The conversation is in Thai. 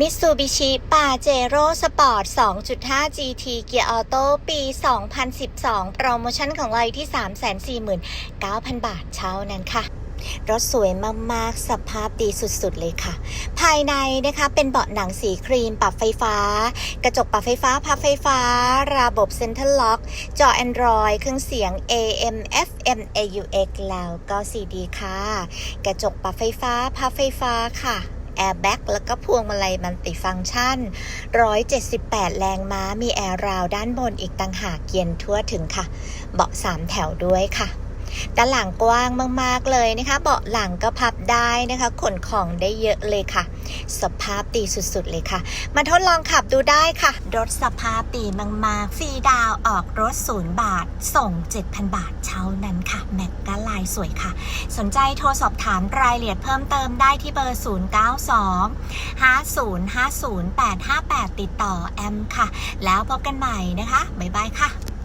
มิตซูบิชิปาเจโร่สปอร์ต 2.5 GT เกียร์ออโต้ปี 2012 โปรโมชั่นของเราอยู่ที่ 349,000 บาทเท่านั้นค่ะ รถสวยมาก ๆ สภาพดีสุด ๆ เลยค่ะ ภายในนะคะเป็นเบาะหนังสีครีม ปรับไฟฟ้า กระจกปรับไฟฟ้าพับไฟฟ้า ระบบ Center Lock จอ Android เครื่องเสียง AM FM AUX แล้วก็ CD ค่ะ กระจกปรับไฟฟ้าพับไฟฟ้าค่ะ แอร์แบ็กแล้วก็พวงมาลัยมันติฟังก์ชัน 178 แรงม้ามีแอร์ราวด้านบนอีกต่างหากเย็นทั่วถึงค่ะ เบาะ 3 แถวด้วยค่ะ ด้านหลังกว้างมากๆเลยนะคะ เบาะหลังก็พับได้นะคะ ขนของได้เยอะเลยค่ะ สภาพดีสุดๆเลยค่ะ มาทดลองขับดูได้ค่ะ รถสภาพดีมากๆฟรีดาวออกรถศูนย์บาท ส่ง 7,000 บาทเท่านั้นค่ะ แม็กก็ลายสวยค่ะ สนใจโทรสอบถามรายละเอียดเพิ่มเติมได้ที่เบอร์ 092 5050 858 ติดต่อแอมค่ะ แล้วพบกันใหม่นะคะ บ๊ายบายค่ะ